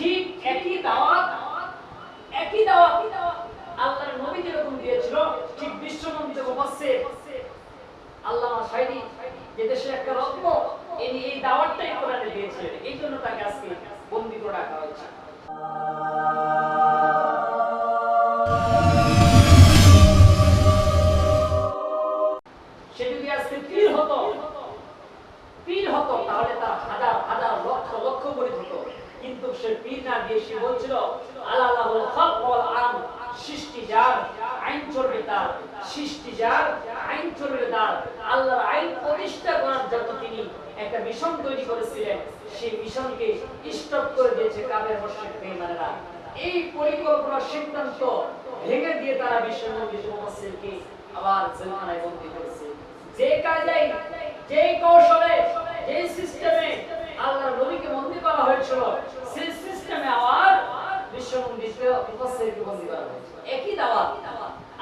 ঠিক একই দাওয়াত একই দাওয়াত আল্লাহর নবী যেরকম দিয়েছিল, ঠিক বিশ্বনন্দিত মুফাসসির আল্লামা সাইদি যে দেশের একটা রত্ন ইনি এই দাওয়াতটাই কোরআনে দিয়েছিলেন। এই জন্য তাকে আজকে বন্দি করে রাখা হয়েছে। সে যদি আজকে পীর হতো পীর হতো, তাহলে তার সে পীর না দিয়ে সে বলছিল ওয়াল আম সৃষ্টি যার আইন চলবে তার, সৃষ্টি যার আইন চলবে তার। আল্লাহর আইন প্রতিষ্ঠা করার জন্য তিনি একটা মিশন তৈরি করেছিলেন। সেই মিশনকে স্টপ করে দিয়েছে এই পরিকল্পনা সিদ্ধান্ত ভেঙে দিয়ে তারা বিশ্বনবী মুহাম্মদকে আবার জেলখানায় বন্দী করেছে। যে কাজে যে কৌশলে, যে সিস্টেমে আল্লাহর নবীকে বন্দী করা হয়েছিল। সেই সিস্টেমে আবার বিশ্ব মন্দিরকে উপস্থিতকে বন্দী করা হয়েছে একই দাওয়াত।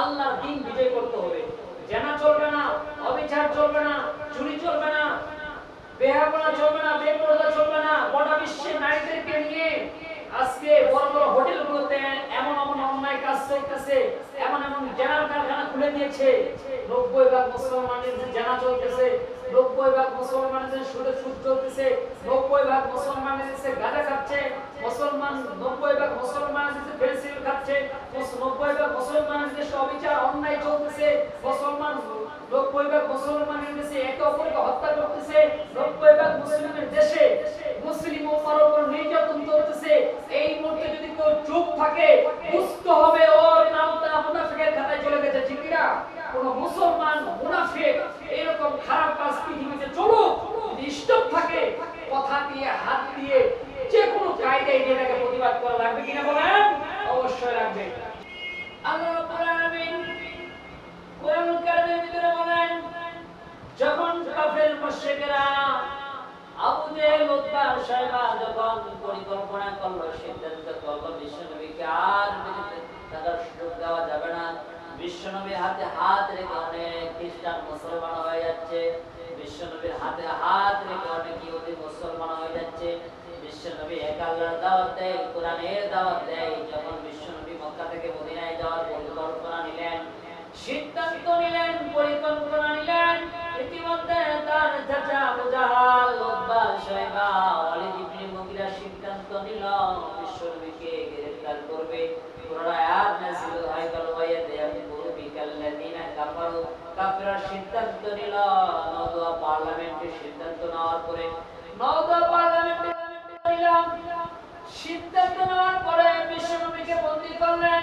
আল্লাহর দিন বিজয় করতে হবে। জানা চলবে না, অবিচার চলবে না, চুরি চলবে না বেহাপনা চলবে না বেপরদা চলবে না। গোটা বিশ্বের নারীদেরকে নিয়ে আজকে বড় বড় হোটেলগুলোতে এমন এমন অন্যায় কাজ চলতেছে, এমন এমন জেনার কারখানা খুলে নব্বই ভাগ মুসলমানের জেনা চলতেছে, নব্বই ভাগ মুসলমানের যে সুদে চলতেছে, নব্বই ভাগ মুসলমানের গাঁজা খাচ্ছে, মুসলমান নব্বই ভাগ মুসলমানের যে ফেন্সিল খাচ্ছে নব্বই ভাগ মুসলমানের যে অবিচার অন্যায় চলতেছে, মুসলমান নব্বই ভাগ মুসলমানের দেশে একে অপরকে হত্যা করতেছে, নব্বই ভাগ মুসলিমের দেশে মুসলিম উম্মার উপর নির্যাতন চলতেছে। এই মুহূর্তে যদি কেউ চুপ থাকে বুঝতে হবে ওর নামটা মুনাফিকের খাতায় চলে গেছে ঠিক না কোন মুসলমান মুনাফিক এরকম খারাপ কাজ পৃথিবীতে চলুক যদি স্টপ থাকে কথা দিয়ে হাত দিয়ে যে কোনো কায়দায় এটাকে প্রতিবাদ করা লাগবে কিনা বলেন লাগবে। আল্লাহ রাব্বুল আলামিন কোরআন কারিমের ভিতরে যখন কাফের মুশরিকরা মুসলমান হয়ে যাচ্ছে। বিশ্বনবীর হাতে হাত রেখে অনেক মুসলমান হয়ে যাচ্ছে। বিশ্বনবী এক দাওয়াত দেয়, কোরআনের দাওয়াত দেয়, যখন বিশ্বনবী মক্কা থেকে মদিনায় যাওয়ার পরিকল্পনা সিদ্ধান্ত নিলেন, পরিকল্পনা নিলেন। ইতিমধ্যে তার চাচা নেওয়ার পরে নওদা পার্লামেন্টে সিদ্ধান্ত বন্দী করলেন।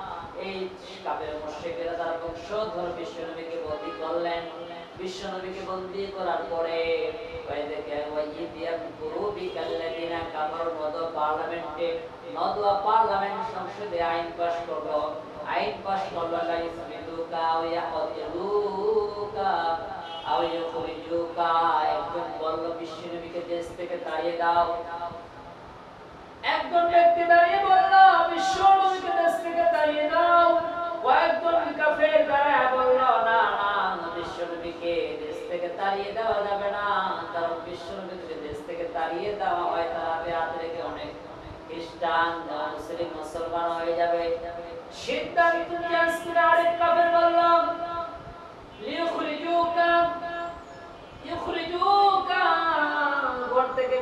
এই কাবের মুশরিকেরা তার বংশধর বিশ্বনবীকে বন্দী করলেন। বিশ্বনবীকে বন্দী করার পরে পার্লামেন্টে পার্লামেন্ট সংসদে আইন করল। আইন করল একজন বলল, বিশ্বনবীকে দেশ থেকে তাড়িয়ে দাও। একজন ব্যক্তি দাঁড়িয়ে বলল বিশ্ব নবীকে দেশ থেকে তাড়িয়ে দাও। কয়েকজন কাফের দাঁড়ায় বলল, না না বিশ্ব দেশ থেকে তাড়িয়ে দেওয়া যাবে না। কারণ বিশ্ব দেশ থেকে তাড়িয়ে দেওয়া হয়, তার হাতে রেখে অনেক খ্রিস্টান মুসলিম, মুসলমান হয়ে যাবে। সিদ্ধান্ত চেঞ্জ করে আরেক কাফের বলল লিউখরিজুকা ইউখরিজুকা ঘর থেকে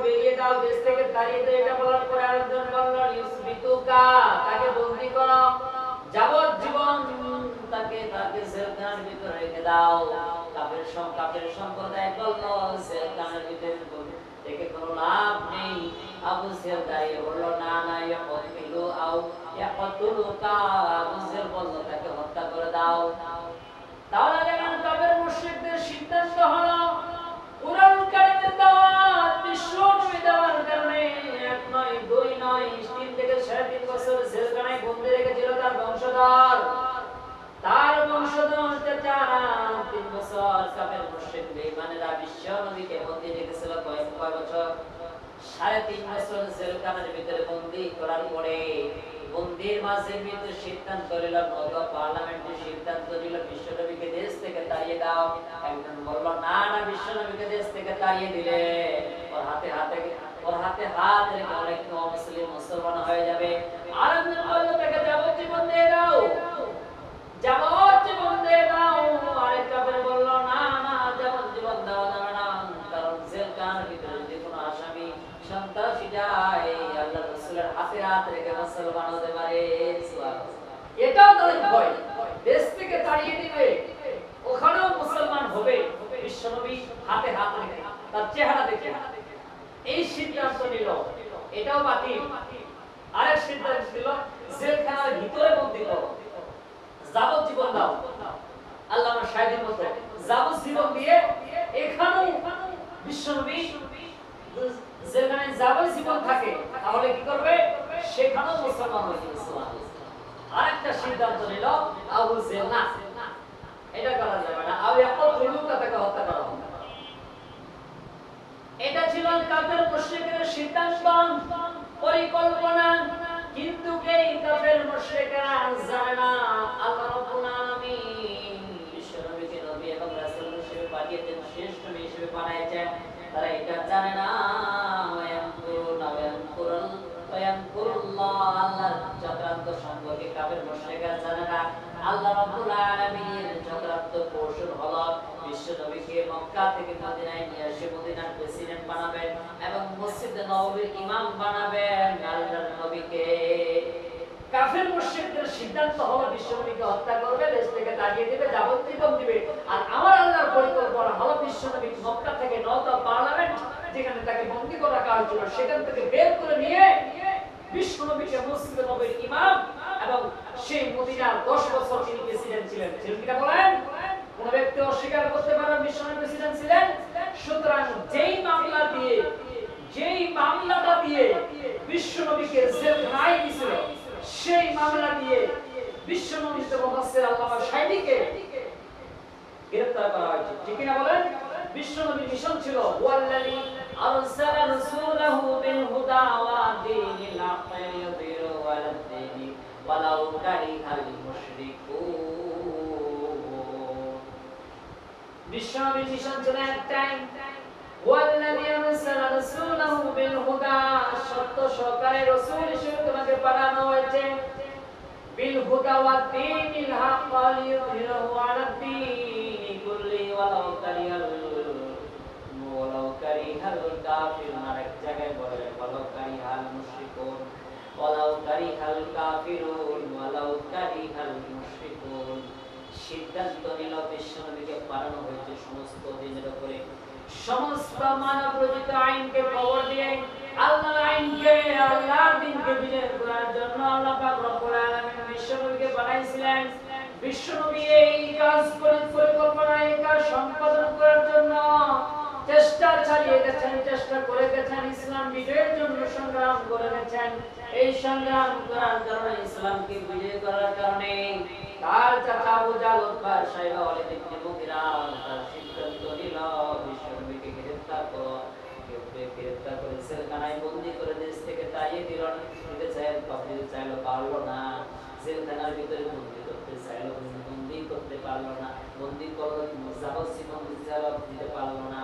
বেরিয়ে দাও, দেশ থেকে দাও, এটা বলার পরে আরেকজন তাকে বন্দি করো। যাবজ্জীবন তাকে তাকে ভিতরে রেখে দাও। কাফের কাফের সম্প্রদায় বলল ভিতরে কোনো লাভ নেই। আবু বলল, না না ইয়াকতিলু আও ইয়াকতুলুকা আবু জেল বলল, তাকে হত্যা করে দাও। তাহলে দেখেন কাফের সিদ্ধান্ত হলো কাপের মুর্শিদ বেঈমানেরা বিশ্ব বন্দী রেখেছিল কয়েক কয় বছর। সাড়ে তিন বছর জেলখানার ভিতরে বন্দী করার পরে বন্দির মাঝে মৃত্যু সিদ্ধান্ত নিল নৌক পার্লামেন্টে সিদ্ধান্ত নিল বিশ্বনবীকে দেশ থেকে তাড়িয়ে দাও। একজন বলল, না না বিশ্বনবীকে দেশ থেকে তাড়িয়ে দিলে ওর হাতে হাতে, ওর হাতে হাত রেখে অনেক মুসলিম মুসলমান হয়ে যাবে। আর বলল, তাকে যাবজ্জীবন দিয়ে দাও। যাবজ্জীবন দিয়ে দাও। সন্ত্রাসী যায় আল্লাহ রাসূলের হাতে হাত রেখে মুসলমান হতে পারে। এটাও তাদের ভয় দেশ থেকে তাড়িয়ে দিবে ওখানেও মুসলমান হবে বিশ্বনবী হাতে হাত রেখে তার চেহারা দেখে এই সিদ্ধান্ত নিল এটাও বাতিল আরেক সিদ্ধান্ত ছিল জেলখানার ভিতরে বন্দী করো যাবজ্জীবন দাও আল্লাহ আমার শাহিদের মতো যাবজ্জীবন দিয়ে এখানেও বিশ্বনবী যেখানে যাবজ্জীবন থাকে, তাহলে কি করবে? সেখানেও মুসলমান যাবে আরেকটা সিদ্ধান্ত নিল আবু না এটা করা যাবে না। আবু ইয়াকুব তুলুকা তাকে হত্যা করা হবে। এটা ছিল কাফের মুশরিকের সিদ্ধান্ত, পরিকল্পনা। কিন্তু এই কাফের মুশরিকেরা জানে না? আল্লাহ রাব্বুল আলামিন। বিশ্বনবীকে নবী এবং রাসূল হিসেবে পাঠিয়েছেন, শ্রেষ্ঠ হিসেবে বানিয়েছেন তারা এটা জানে না। ওয়ায়ামকুরুল্লাহ আল্লাহর চক্রান্ত সম্পর্কে কাফের মুশরিকরা জানে না। আল্লাহ রাব্বুল আলামিনের চক্রান্ত কৌশল হলো বিশ্ব নবীকে মক্কা থেকে মদিনায় নিয়ে এসে মদিনার প্রেসিডেন্ট বানাবেন এবং মসজিদ নববীর ইমাম বানাবেন আল্লাহর নবীকে। কাফের মুশরিকদের সিদ্ধান্ত হলো বিশ্ব হত্যা করবে, দেশ থেকে তাড়িয়ে দিবে, যাবজ্জীবন দিবে। আর আমার আল্লাহর পরিকল্পনা হলো বিশ্ব মক্কা থেকে নওতা পার্লামেন্ট যেখানে তাকে বন্দী করে রাখা হয়েছিল সেখান থেকে বের করে নিয়ে সেই মদিনার 10 বছর তিনি প্রেসিডেন্ট ছিলেন। ছিলেন কিনা বলেন? কোন ব্যক্তি অস্বীকার করতে পারে বিশ্ব প্রেসিডেন্ট ছিলেন? সুতরাং যেই মামলা দিয়ে, যেই মামলাটা দিয়ে বিশ্ব নবীকে জেলখানায় দিয়েছিল সেই মামলা ছিল, ওয়াল্লাযী আরসালা রাসূলাহু বিল হুদা ওয়া মুশরিকুন বিশ্ব নবীর মিশন ছিল একটাই ওয়াল্লাযী আরসালা রাসূলাহু বিল হুদা সত্য সহকারে রাসূল হিসেবে তোমাকে পাঠানো হয়েছে। বিল হুদা ওয়া দীনিল হক লিইয়ুযহিরাহু আলা দ্দীনি কুল্লি ওয়ালাউ কারিহাল ওয়ালাউ কারিহাল কাফিরুন, আরেক জায়গায় বলে, ওয়ালাউ কারিহাল মুশরিকুন। ওয়ালাউ কারিহাল কাফিরুন, ওয়ালাউ কারিহাল মুশরিকুন। সিদ্ধান্ত নিল, বিশ্বনবীকে পালানো হয়েছে সমস্ত দিনের উপরে। সমস্ত মানব রচিত আইনকে খবর দিয়ে আল্লাহর আইনকে, আল্লাহর দিনকে বিজয় করার জন্য আল্লাহ পাক রব্বুল আলামিন বিশ্বনবীকে বানাইছিলেন বিশ্বনবী এই কাজ করে পরিকল্পনা, এই কাজ সম্পাদন করার জন্য। চেষ্টা চালিয়ে গেছেন চেষ্টা করে গেছেন ইসলাম বিজয়ের জন্য সংগ্রাম করে গেছেন। এই সংগ্রাম করার কারণে, ইসলামকে বিজয় করার কারণে তার চাচা আবু জাল উতবা সাইবা ওয়ালিদ ইবনে মুগিরা তার সিদ্ধান্ত নিল, বিশ্বনবীকে গ্রেফতার করো। কেউকে গ্রেফতার করে জেলখানায় বন্দি করে দেশ থেকে তাড়িয়ে দিল দিতে চাইল পাবলি চাইলো, পারল না। জেলখানার ভিতরে বন্দি করতে চাইলো, বন্দি করতে পারল না। বন্দি করল যাবজ্জীবন জেলত দিতে পারল না।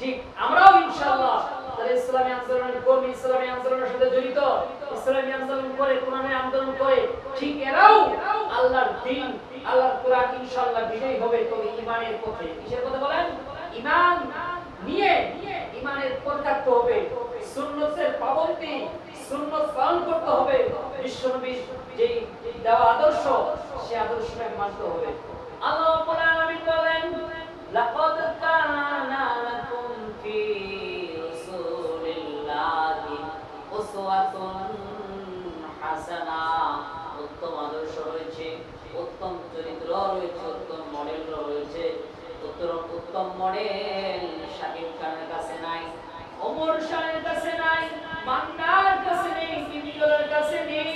ঠিক আমরাও ইনশাআল্লাহ তাহলে ইসলামী আন্দোলনের কর্মী, ইসলামী আন্দোলনের সাথে জড়িত, ইসলামী আন্দোলন করে কোরআনের আন্দোলন করে, ঠিক এরাও আল্লাহর দিন, আল্লাহর কোরআন ইনশাআল্লাহ বিজয়ী হবে তবে ইমানের পথে। কিসের কথা বলেন? ইমান নিয়ে ইমানের পথ হবে। সুন্নতের পাবন্দি সুন্নত পালন করতে হবে। বিশ্বনবীর যেই দেওয়া আদর্শ, সে আদর্শটাকে মানতে হবে। আল্লাহ রাব্বুল বলেন, লাকাদ হাসানা, উত্তম আদর্শ রয়েছে, উত্তম চরিত্র রয়েছে, উত্তম মডেল রয়েছে। উত্তম মডেল শাকিব খানের কাছে নাই, ওমর শাহের কাছে নাই, মান্নার কাছে নেই টিভিওয়ালার কাছে নেই,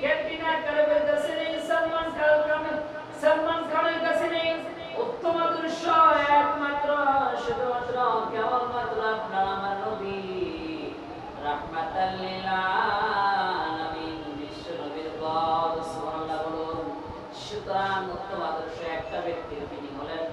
ক্যাটরিনা কাইফের কাছে নেই, সলমান খান সলমান খানের কাছে নেই। উত্তম আদর্শ একমাত্র, শুধুমাত্র কেবলমাত্র আপনার আমার নবী। রাহমাতাল একটা ব্যক্তির তিনি হলেন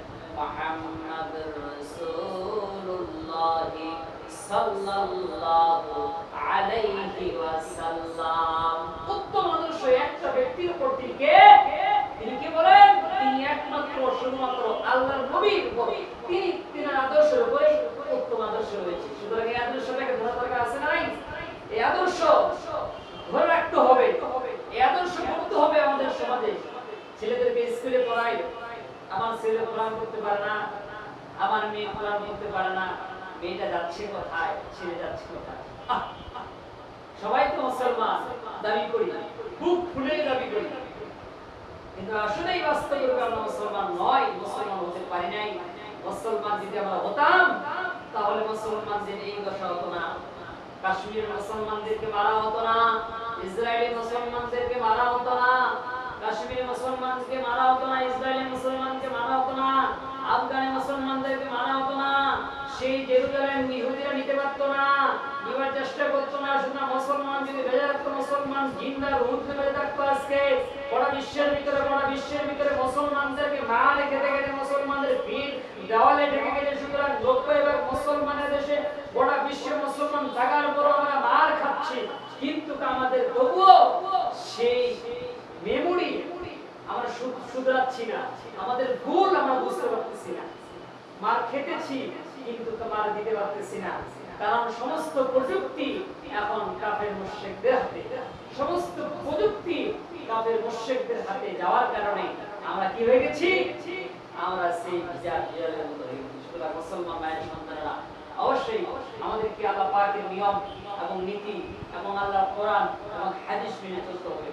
তিনি কি? বলেন? তিনি একমাত্র, শুধুমাত্র আল্লাহর নবীর তিনি তিনার আদর্শের উপরে উত্তম আদর্শ রয়েছে। আদর্শটাকে ধরা দরকার আছে নাই? এই আদর্শ ধরে রাখতে হবে এই আদর্শ করতে হবে আমাদের সমাজে ছেলেদেরকে স্কুলে পড়াই আমার ছেলে কোরআন করতে পারে না, আমার মেয়ে কোরআন করতে পারে না, মেয়েটা যাচ্ছে কোথায়, ছেলে যাচ্ছে কোথায়? সবাই তো মুসলমান, দাবি করি বুক ফুলে দাবি করি। কিন্তু আসলেই বাস্তবে আমরা মুসলমান নয়, মুসলমান হতে পারি নাই। মুসলমান যদি আমরা হতাম, তাহলে মুসলমানদের এই দশা হতো না। কাশ্মীরের মুসলমানদেরকে মারা হতো না ইসরায়েলি মুসলমানদেরকে মারা হতো না। কাশ্মীরি মুসলমানকে মারা হতো না, ইসরায়েলি মুসলমানকে মারা হতো না, আফগানি মুসলমানদেরকে মারা হতো না, সেই জেরুজালেম ইহুদিরা নিতে পারতো না, নিবার চেষ্টা করতো না, শুধু মুসলমান যদি বেঁচে থাকতো, মুসলমান জিন্দা রুদ্ধ বেঁচে থাকতো আজকে। গোটা বিশ্বের ভিতরে, গোটা বিশ্বের ভিতরে মুসলমানদেরকে মারে, খেতে খেতে মুসলমানদের ভিড় দেওয়ালে ঢেকে গেছে। সুতরাং লক্ষ্য এবার মুসলমানের দেশে, গোটা বিশ্বের মুসলমান থাকার পরও আমরা মার খাচ্ছি। কিন্তু আমাদের তবুও সেই মেমোরি আমরা শুধরাচ্ছি না। আমাদের ভুল আমরা বুঝতে পারতেছি না। মার খেতেছি কিন্তু মার দিতে পারতেছি না। কারণ সমস্ত প্রযুক্তি এখন কাফের মুশরিকদের হাতে। সমস্ত প্রযুক্তি কাফের মুশরিকদের হাতে যাওয়ার কারণে আমরা কি হয়ে গেছি? আমরা সেই বিড়ালের মতো হয়ে সুতরাং মুসলমান মায়ের সন্তানেরা, অবশ্যই আমাদেরকে আল্লাহ পাকের নিয়ম এবং নীতি এবং আল্লাহর কোরআন এবং হাদিস মেনে চলতে হবে।